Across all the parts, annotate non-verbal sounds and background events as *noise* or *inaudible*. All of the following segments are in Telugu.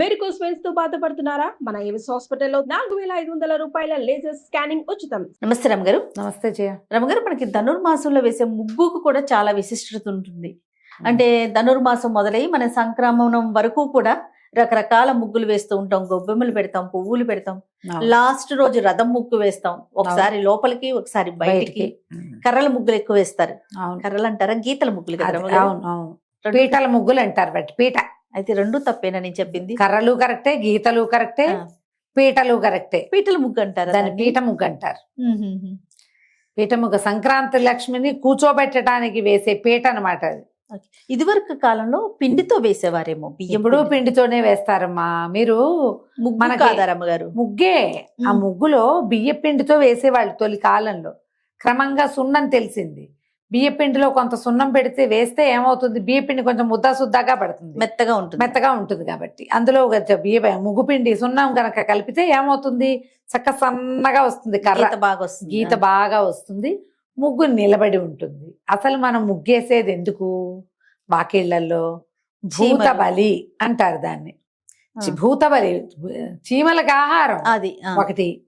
వెరికోస్ వెయిన్స్తో బాధపడుతున్నారా? మన ఏవిస్ హాస్పిటల్లో నాలుగు వేల ఐదు వందల రూపాయల లేజర్ స్కానింగ్ ఉచితం. నమస్తే రమగారు నమస్తే జయ. రమగారు మనకి ధనుర్మాసంలో వేసే ముగ్గుకు కూడా చాలా విశిష్టత ఉంటుంది. అంటే ధనుర్మాసం మొదలై మన సంక్రమణం వరకు కూడా రకరకాల ముగ్గులు వేస్తూ ఉంటాం. గొబ్బెమ్మలు పెడతాం పువ్వులు పెడతాం. లాస్ట్ రోజు రథం ముగ్గు వేస్తాం. ఒకసారి లోపలికి ఒకసారి బయటికి కర్రల ముగ్గులు ఎక్కువ వేస్తారు. అవును. కర్రలు అంటారా? గీతల ముగ్గులు కదా పీటల ముగ్గులు అంటారు పీట. అయితే రెండు తప్పేనా నేను చెప్పింది కర్రలు కరెక్టే గీతలు కరెక్టే. పీటలు కరెక్టే పీటల ముగ్గు అంటారా దాన్ని? పీట ముగ్గు అంటారు. పీట ముగ్గు సంక్రాంతి లక్ష్మిని కూర్చోబెట్టడానికి వేసే పీట అనమాట అది ఇదివరకు కాలంలో పిండితో వేసేవారేమో బియ్యం ఇప్పుడు పిండి. పిండితోనే వేస్తారమ్మా మీరు ముగ్గు మనకి- కాదా రమ్మగారు ముగ్గే ఆ. ముగ్గులో బియ్య పిండితో వేసేవాళ్ళు తొలి కాలంలో క్రమంగా సున్నం తెలిసింది బియ్య పిండిలో కొంత సున్నం పెడితే వేస్తే ఏమవుతుంది? బియ్య పిండి కొంచెం ముద్దా సుద్దాగా పడుతుంది. మెత్తగా ఉంటుంది. మెత్తగా ఉంటుంది కాబట్టి. అందులో బియ్య ముగ్గు పిండి సున్నం గనక కలిపితే ఏమవుతుంది? చక్క సన్నగా వస్తుంది కర్ర. బాగా వస్తుంది. గీత బాగా వస్తుంది. ముగ్గు నిలబడి ఉంటుంది. అసలు మనం ముగ్గేసేది ఎందుకు? వాకిళ్ళలో భూత. బలి అంటారు దాన్ని. భూత బలి చీమలకు ఆహారం. అది. ఒకటి.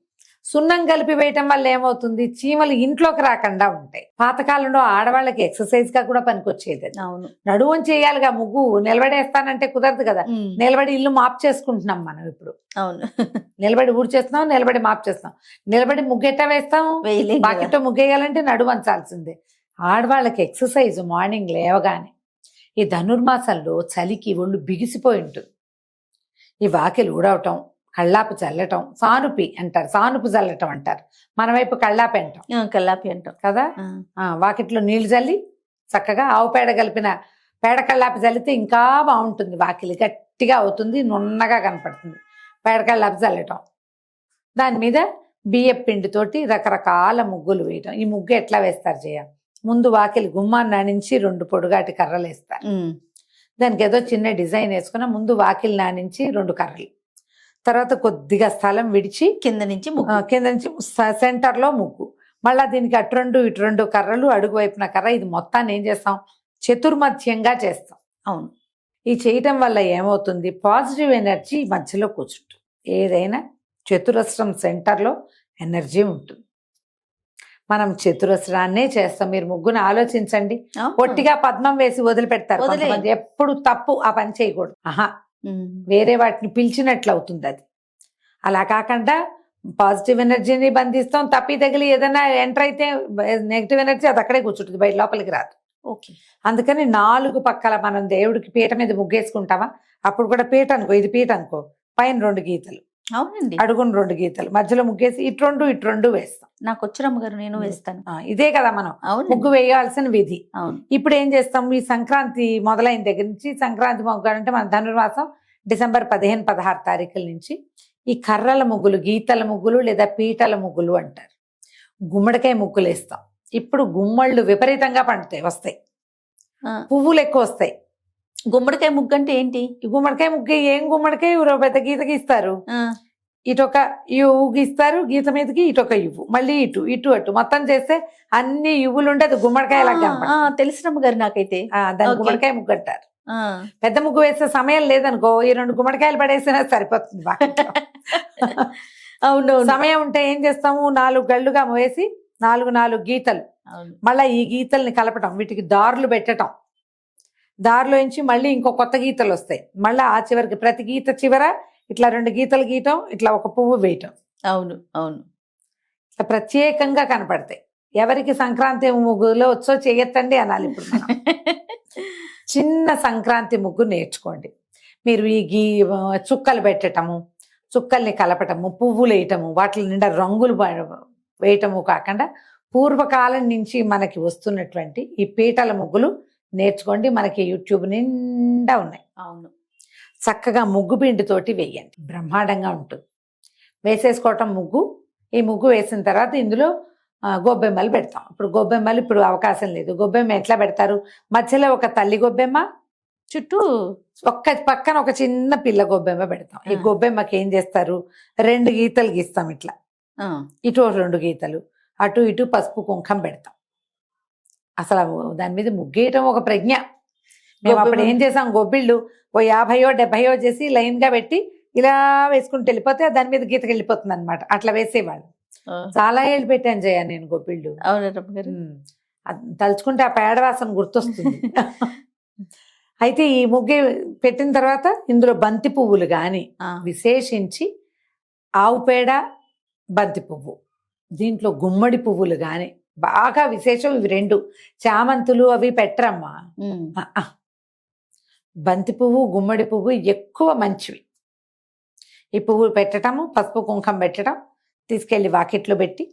సున్నం కలిపి వేయటం వల్ల ఏమవుతుంది? చీమలు ఇంట్లోకి రాకుండా ఉంటాయి. పాతకాలంలో ఆడవాళ్ళకి ఎక్సర్సైజ్గా కూడా పనికొచ్చేది. అవును. నడువం చేయాలిగా ముగ్గు నిలబడేస్తానంటే కుదరదు కదా. నిలబడి ఇల్లు మాప్ చేసుకుంటున్నాం మనం ఇప్పుడు. అవును. నిలబడి ఊడ్చేస్తున్నాం నిలబడి మాప్ చేస్తాం నిలబడి ముగ్గెట్ట వేస్తాం. బాకెట్ ముగ్గేయాలంటే నడువంచాల్సిందే ఆడవాళ్ళకి ఎక్సర్సైజ్ మార్నింగ్ లేవగానే ఈ ధనుర్మాసంలో చలికి ఒళ్ళు బిగిసిపోయి ఉంటుంది. ఈ వాకిలు ఊడవటం కళ్ళాపు చల్లటం సానుపి అంటారు. సానుపు చల్లటం అంటారు. మన వైపు కళ్ళాపి అంటాం. కల్లాపి అంటాం. కదా? వాకిట్లో నీళ్ళు చల్లి చక్కగా ఆవు పేడ కలిపిన పేడ కళ్ళాపి చల్లితే ఇంకా బాగుంటుంది. వాకిలి గట్టిగా అవుతుంది నున్నగా కనపడుతుంది. పేడ కళ్ళాపి చల్లటం. దాని మీద బియ్యం పిండితోటి రకరకాల ముగ్గులు వేయటం. ఈ ముగ్గు ఎట్లా వేస్తారు జయ? ముందు వాకిలి గుమ్మాన్ని నానించి రెండు పొడుగాటి కర్రలు వేస్తారు. దానికి ఏదో చిన్న డిజైన్ వేసుకున్న ముందు వాకిలి నానించి రెండు కర్రలు. తర్వాత కొద్దిగా స్థలం విడిచి కింద నుంచి కింద నుంచి సెంటర్లో ముగ్గు మళ్ళా దీనికి అటు రెండు ఇటు రెండు కర్రలు అడుగు వైపున కర్ర. ఇది మొత్తాన్ని ఏం చేస్తాం? చతుర్మధ్యంగా చేస్తాం. అవును. ఈ చేయటం వల్ల ఏమవుతుంది? పాజిటివ్ ఎనర్జీ మధ్యలో కూర్చుంటుంది. ఏదైనా చతురస్రం సెంటర్లో ఎనర్జీ ఉంటుంది. మనం చతురస్రాన్నే చేస్తాం. మీరు ముగ్గును ఆలోచించండి. పొట్టిగా పద్మం వేసి వదిలిపెడతారు. ఎప్పుడు తప్పు ఆ పని చేయకూడదు. ఆహా వేరే వాటిని పిలిచినట్లు అవుతుంది అది. అలా కాకుండా పాజిటివ్ ఎనర్జీని బంధిస్తాం తప్పి తగిలి ఏదైనా ఎంటర్ అయితే నెగిటివ్ ఎనర్జీ అది అక్కడే కూర్చుంటుంది బయట లోపలికి రాదు. ఓకే. అందుకని నాలుగు పక్కల మనం దేవుడికి పీట మీద ముగ్గేసుకుంటామా? అప్పుడు కూడా పీట అనుకో ఇది పీట అనుకో పైన రెండు గీతలు. అవునండి. అడుగున రెండు గీతలు. మధ్యలో ముగ్గేసి ఇటు రెండు ఇటు రెండు వేస్తాం. నాకు వచ్చి రమ్మగారు నేను వేస్తాను. ఇదే కదా మనం. అవును ముగ్గు వేయాల్సిన విధి. అవును. ఇప్పుడు ఏం చేస్తాం? ఈ సంక్రాంతి మొదలైన దగ్గర నుంచి సంక్రాంతి ముగ్గు అంటే మన ధనుర్మాసం డిసెంబర్ పదిహేను పదహారు తారీఖుల నుంచి ఈ కర్రల ముగ్గులు గీతల ముగ్గులు లేదా పీటల ముగ్గులు అంటారు. గుమ్మడికాయ ముగ్గులు వేస్తాం ఇప్పుడు గుమ్మళ్ళు విపరీతంగా పండుతాయి వస్తాయి. పువ్వులు ఎక్కువ వస్తాయి గుమ్మడికాయ ముగ్గు అంటే ఏంటి? గుమ్మడికాయ ముగ్గు ఏం గుమ్మడికాయ? ఇరవై పెద్ద గీత గీస్తారు ఆ, ఇటొక ఇవ్వు గీస్తారు గీత మీదకి ఇటొక ఇవ్వు మళ్ళీ ఇటు ఇటు అటు. మొత్తం చేస్తే అన్ని ఇవ్వులు ఉంటే అది గుమ్మడికాయ లాగా ఆ, కనపడుతుంది. తెలుసు రమ్మగారు నాకైతే. గుమ్మడికాయ ముగ్గు అంటారు. పెద్ద ముగ్గు వేసే సమయం లేదనుకో ఈ రెండు గుమ్మడికాయలు పడేసినా సరిపోతుంది. అవును. సమయం ఉంటే ఏం చేస్తాము? నాలుగు గళ్ళుగా వేసి నాలుగు నాలుగు గీతలు. మళ్ళీ ఈ గీతల్ని కలపటం వీటికి దారులు పెట్టటం. దారిలో నుంచి మళ్ళీ ఇంకో కొత్త గీతలు వస్తాయి. మళ్ళీ ఆ చివరికి ప్రతి గీత చివర ఇట్లా రెండు గీతలు గీయటం ఇట్లా ఒక పువ్వు వేయటం. అవును అవును. ఇట్లా ప్రత్యేకంగా కనపడతాయి. ఎవరికి సంక్రాంతి ముగ్గులో వచ్చో చేయొద్దండి అనాలి ఇప్పుడు. *laughs* చిన్న సంక్రాంతి ముగ్గు నేర్చుకోండి. మీరు ఈ గీ చుక్కలు పెట్టటము చుక్కల్ని కలపటము పువ్వులు వేయటము వాటి నిండా రంగులు వేయటము కాకుండా పూర్వకాలం నుంచి మనకి వస్తున్నటువంటి ఈ పీటల ముగ్గులు నేర్చుకోండి. మనకి యూట్యూబ్ నిండా ఉన్నాయి. అవును. చక్కగా ముగ్గు పిండితోటి వేయండి. బ్రహ్మాండంగా ఉంటుంది. వేసేసుకోవటం ముగ్గు. ఈ ముగ్గు వేసిన తర్వాత ఇందులో గొబ్బెమ్మలు పెడతాం. ఇప్పుడు గొబ్బెమ్మలు ఇప్పుడు అవకాశం లేదు. గొబ్బెమ్మ ఎట్లా పెడతారు? మధ్యలో ఒక తల్లి గొబ్బెమ్మ చుట్టూ ఒక్క పక్కన ఒక చిన్న పిల్ల గొబ్బెమ్మ పెడతాం. ఈ. గొబ్బెమ్మకి ఏం చేస్తారు? రెండు గీతలు గీస్తాం ఇట్లా. ఇటు రెండు గీతలు. అటు ఇటు పసుపు కుంకం పెడతాం. అసలు దాని మీద ముగ్గేయటం ఒక ప్రజ్ఞ. మేము అప్పుడు ఏం చేసాం? గొబ్బిళ్ళు ఓ యాభయో డెబ్బయో చేసి లైన్గా పెట్టి ఇలా వేసుకుంటూ వెళ్ళిపోతే దాని మీద గీతకి వెళ్ళిపోతుంది అనమాట అట్లా వేసేవాళ్ళు. చాలా ఏళ్ళు పెట్టాను జయ నేను అవునా. అది తలుచుకుంటే ఆ పేడవాసన గుర్తొస్తుంది. అయితే ఈ ముగ్గు పెట్టిన తర్వాత ఇందులో బంతి పువ్వులు కానీ విశేషించి ఆవు పేడ బంతి పువ్వు. దీంట్లో గుమ్మడి పువ్వులు కానీ బాగా విశేషం ఇవి రెండు. చామంతులు అవి పెట్టరమ్మా. బంతి పువ్వు గుమ్మడి పువ్వు ఎక్కువ మంచివి. ఈ పువ్వు పెట్టటము పసుపు కుంకం పెట్టడం తీసుకెళ్ళి వాకిట్లో పెట్టి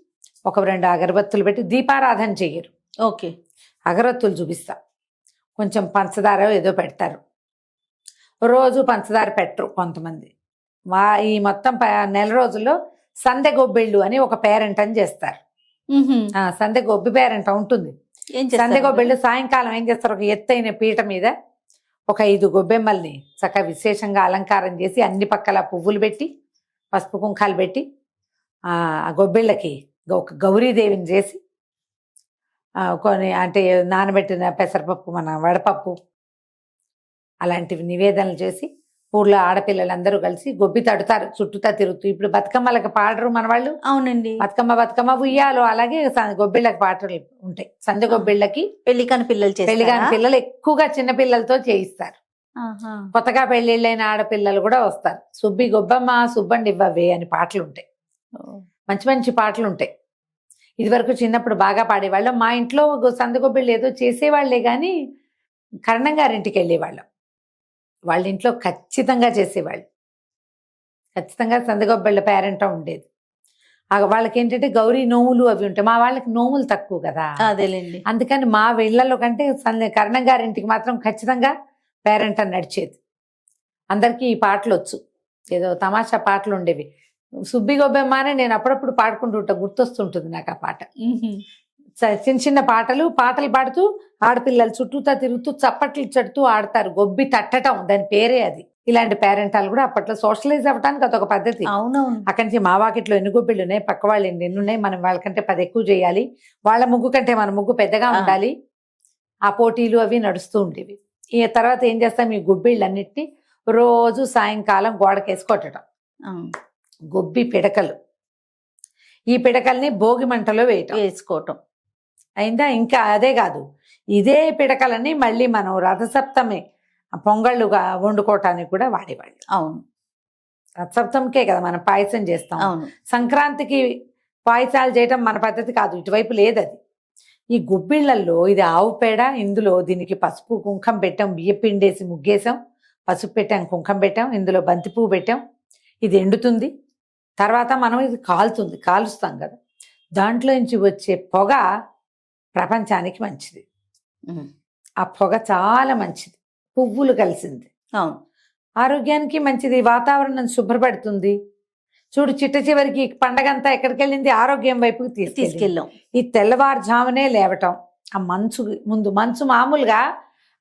ఒక రెండు అగరబత్తులు పెట్టి దీపారాధన చెయ్యరు. ఓకే. అగరత్తులు చూపిస్తా. కొంచెం పంచదార ఏదో పెడతారు. రోజు పంచదార పెట్టరు కొంతమంది. మా ఈ మొత్తం నెల రోజుల్లో సందె గొబ్బిళ్ళు అని ఒక పేరెంట్ అని చేస్తారు. సందె గొబ్బి ఉంటుంది. సందె గొబ్బిళ్ళు సాయంకాలం ఏం చేస్తారు? ఒక ఎత్తైన పీట మీద ఒక ఐదు గొబ్బెమ్మల్ని చక్కగా విశేషంగా అలంకారం చేసి అన్ని పక్కల పువ్వులు పెట్టి పసుపు కుంకాలు పెట్టి ఆ గొబ్బిళ్ళకి ఒక గౌరీదేవిని చేసి కొన్ని అంటే నానబెట్టిన పెసరపప్పు మన వడపప్పు అలాంటివి నివేదనలు చేసి ఊళ్ళో ఆడపిల్లలందరూ కలిసి గొబ్బి తడుతారు. చుట్టూతా తిరుగుతూ. ఇప్పుడు బతుకమ్మలకు పాడరు మన వాళ్ళు అవునండి. బతుకమ్మ బతుకమ్మ ఉయ్యాలు అలాగే గొబ్బిళ్ళకి పాటలు ఉంటాయి. సంధ్య గొబ్బిళ్ళకి పెళ్ళి కాని పిల్లలు పెళ్ళి కాని చేస్తారా? పిల్లలు ఎక్కువగా చిన్న పిల్లలతో చేయిస్తారు. కొత్తగా పెళ్ళిళ్ళైన ఆడపిల్లలు కూడా వస్తారు. సుబ్బి గొబ్బమ్మ సుబ్బండి ఇవ్వవే అని పాటలు ఉంటాయి. మంచి మంచి పాటలు ఉంటాయి ఇదివరకు చిన్నప్పుడు బాగా పాడేవాళ్ళం. మా ఇంట్లో గొ- సంద గొబ్బిళ్ళు ఏదో చేసేవాళ్ళే కానీ కరణం గారింటికి వెళ్ళేవాళ్ళం వాళ్ళ ఇంట్లో ఖచ్చితంగా చేసేవాళ్ళు. ఖచ్చితంగా సందగొబ్బళ్ళ పేరెంట్ ఉండేది. ఆ వాళ్ళకి ఏంటంటే గౌరీ నోములు అవి ఉంటాయి. మా వాళ్ళకి నోములు తక్కువ కదా. అదేలేండి. అందుకని మా వీళ్ళలో కంటే కరణం గారింటికి మాత్రం ఖచ్చితంగా పేరెంట్ అని నడిచేది. అందరికీ ఈ పాటలు వచ్చు. ఏదో తమాషా పాటలు ఉండేవి. సుబ్బి గొబ్బెమ్మ అని నేను అప్పుడప్పుడు పాడుకుంటూ ఉంటా. గుర్తొస్తుంటుంది నాకు ఆ పాట. చిన్న చిన్న పాటలు పాటలు పాడుతూ ఆడపిల్లలు చుట్టూతా తిరుగుతూ చప్పట్లు చెడుతూ ఆడతారు. గొబ్బి తట్టటం దాని పేరే అది. ఇలాంటి పేరెంటాలు కూడా అప్పట్లో సోషలైజ్ అవ్వడానికి అదొక పద్ధతి. అవునవును. అక్కడి నుంచి మా వాకిట్లో ఎన్ని గొబ్బిళ్ళు ఉన్నాయి పక్క వాళ్ళు ఎన్ని ఎన్ని ఉన్నాయి మనం వాళ్ళకంటే పది ఎక్కువ చేయాలి. వాళ్ళ ముగ్గు కంటే మన ముగ్గు పెద్దగా. ఉండాలి. ఆ పోటీలు అవి నడుస్తూ ఉండేవి. ఈ తర్వాత ఏం చేస్తాం ఈ గొబ్బిళ్ళన్నిటిని రోజు సాయంకాలం గోడకేసి కొట్టడం. గొబ్బి పిడకలు. ఈ పిడకల్ని భోగి మంటలో వేయటం. వేసుకోవటం. అయిందా? ఇంకా అదే కాదు. ఇదే పిడకలని మళ్ళీ మనం రథసప్తమి పొంగళ్ళుగా వండుకోవటానికి కూడా వాడేవాళ్ళు. అవును. రథసప్తమికే కదా మనం పాయసం చేస్తాం. అవును. సంక్రాంతికి పాయసాలు చేయటం మన పద్ధతి కాదు. ఇటువైపు లేదు అది ఈ గుబ్బిళ్ళల్లో ఇది ఆవు పేడ ఇందులో దీనికి పసుపు కుంకం పెట్టాం బియ్య పిండేసి ముగ్గేసాం పసుపు పెట్టాం కుంకం పెట్టాం ఇందులో బంతి పువ్వు పెట్టాం. ఇది ఎండుతుంది. తర్వాత మనం ఇది కాలుతుంది కాలుస్తాం కదా. దాంట్లో నుంచి వచ్చే పొగ ప్రపంచానికి మంచిది. ఆ పొగ చాలా మంచిది. పువ్వులు కలిసింది. అవును. ఆరోగ్యానికి మంచిది. వాతావరణం శుభ్రపడుతుంది. చూడు చిట్ట చివరికి పండగ అంతా ఎక్కడికి వెళ్ళింది ఆరోగ్యం వైపుకి తీసుకెళ్ళాం. ఈ తెల్లవారుజామునే లేవటం. ఆ మంచు ముందు మంచు మామూలుగా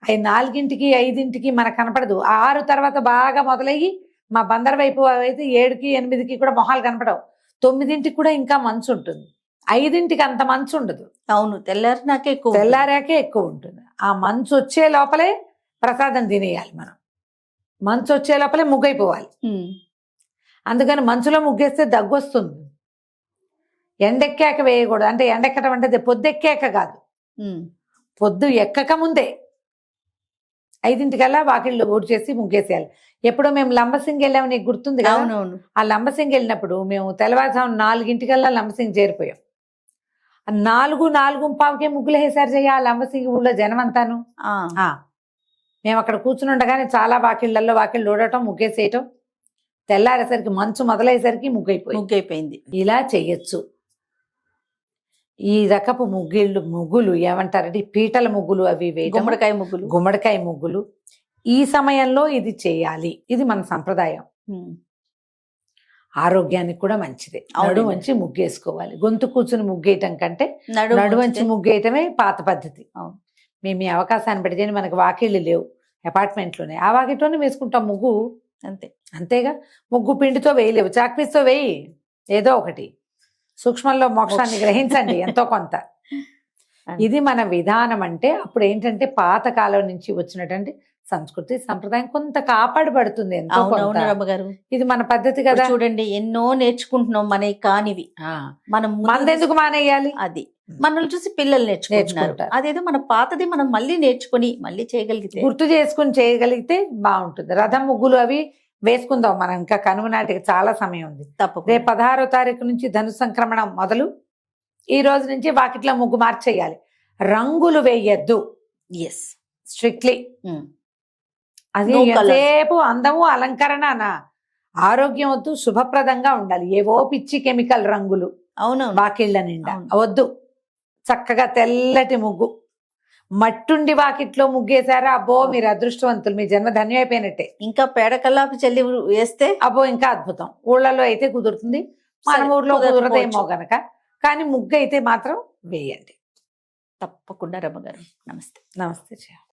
అవి నాలుగింటికి ఐదింటికి మనకు కనపడదు. ఆరు తర్వాత బాగా మొదలయ్యి మా బందర్ వైపు అయితే ఏడుకి ఎనిమిదికి కూడా మొహాలు కనపడవు. తొమ్మిదింటికి కూడా ఇంకా మంచు ఉంటుంది. ఐదింటికి అంత మంచు ఉండదు. అవును తెల్లారి నాకే ఎక్కువ తెల్లారాకే ఎక్కువ ఉంటుంది. ఆ మంచు వచ్చే లోపలే ప్రసాదం తినేయాలి మనం. మంచు వచ్చే లోపలే ముగ్గైపోవాలి. అందుకని మంచులో ముగ్గేస్తే దగ్గు వస్తుంది ఎండెక్కాక వేయకూడదు. అంటే ఎండెక్కడం అంటే పొద్దెక్కాక కాదు. పొద్దు ఎక్కక ముందే ఐదింటికల్లా వాకిళ్ళు ఊడి చేసి ముగ్గేసేయాలి. ఎప్పుడో మేము లంబసింగ్ వెళ్ళాము నీకు గుర్తుంది కదా? అవునవును. ఆ లంబసింగ్ వెళ్ళినప్పుడు మేము తెల్లవారుజాము నాలుగింటికల్లా లంబసింగ్ చేరిపోయాం. నాలుగు నాలుగు పావుకే ముగ్గులు వేసారు చెయ్య ఆ లంబసింగ్ ఊళ్ళో జనం అంతాను ఆ, ఆ, మేము అక్కడ కూర్చుని ఉండగానే చాలా వాకిళ్ళల్లో వాకిళ్ళు ఊడటం ముగ్గేసేయటం. తెల్లారేసరికి మంచు మొదలయ్యేసరికి ముగ్గైపోయి ముగ్గైపోయింది. ఇలా చెయ్యొచ్చు. ఈ రకపు ముగ్గిళ్ళు ముగ్గులు ఏమంటారంటే పీటల ముగ్గులు అవి గుమ్మడికాయ ముగ్గులు. గుమ్మడికాయ ముగ్గులు. ఈ సమయంలో ఇది చేయాలి. ఇది మన సంప్రదాయం. ఆరోగ్యానికి కూడా మంచిదే. నడు వంచి ముగ్గేసుకోవాలి. గొంతు కూర్చుని ముగ్గేయటం కంటే నడు వంచి ముగ్గేయటమే పాత పద్ధతి. అవును. మేము ఈ అవకాశాన్ని పెడితే మనకి వాకిళ్ళు లేవు అపార్ట్మెంట్లోనే. ఆ వాకిట్లోనే వేసుకుంటాం ముగ్గు. అంతే. అంతేగా? ముగ్గు పిండితో వేయలేవు. చాక్పీస్తో వేయి. ఏదో ఒకటి. సూక్ష్మంలో మోక్షాన్ని గ్రహించండి ఎంతో కొంత. *laughs* ఇది మన విధానం అంటే అప్పుడు ఏంటంటే పాత కాలం నుంచి వచ్చినటువంటి సంస్కృతి సంప్రదాయం కొంత కాపాడబడుతుంది. రమ్మగారు ఇది మన పద్ధతి కదా. చూడండి ఎన్నో నేర్చుకుంటున్నాం మనకి కానివి. మనం ముందు మందెందుకు మానేయాలి? అది. మనల్ని చూసి పిల్లలు నేర్చుకుంటున్నారు. అదేదో మన పాతది మనం మళ్ళీ నేర్చుకొని మళ్ళీ చేయగలిగితే. గుర్తు చేసుకుని చేయగలిగితే బాగుంటుంది. రథం ముగ్గులు అవి వేసుకుందాం మనం. ఇంకా కనుమ నాటికి చాలా సమయం ఉంది. రేపు తప్పకుండా పదహారో తారీఖు నుంచి ధను సంక్రమణం మొదలు. ఈ రోజు నుంచి వాకిట్లో ముగ్గు మార్చేయాలి. రంగులు వేయద్దు. ఎస్ స్ట్రిక్ట్లీ అది No colours. ఎంతసేపు అందము అలంకరణ ఆరోగ్యం వద్దు శుభప్రదంగా ఉండాలి. ఏవో పిచ్చి కెమికల్ రంగులు అవును వాకిళ్ళ నిండా. వద్దు. చక్కగా తెల్లటి ముగ్గు. మట్టుండి వాకిట్లో ముగ్గేశారా? అబ్బో మీరు అదృష్టవంతులు. మీ జన్మ ధన్యమైపోయినట్టే. ఇంకా పేడ కల్లాపి చల్లి వేస్తే? అబ్బో ఇంకా అద్భుతం. ఊళ్ళలో అయితే కుదురుతుంది. మన ఊర్లో. కుదరదేమో గనక. కానీ ముగ్గు అయితే మాత్రం వేయండి. తప్పకుండా రమ్మగారు. నమస్తే. నమస్తే జయ.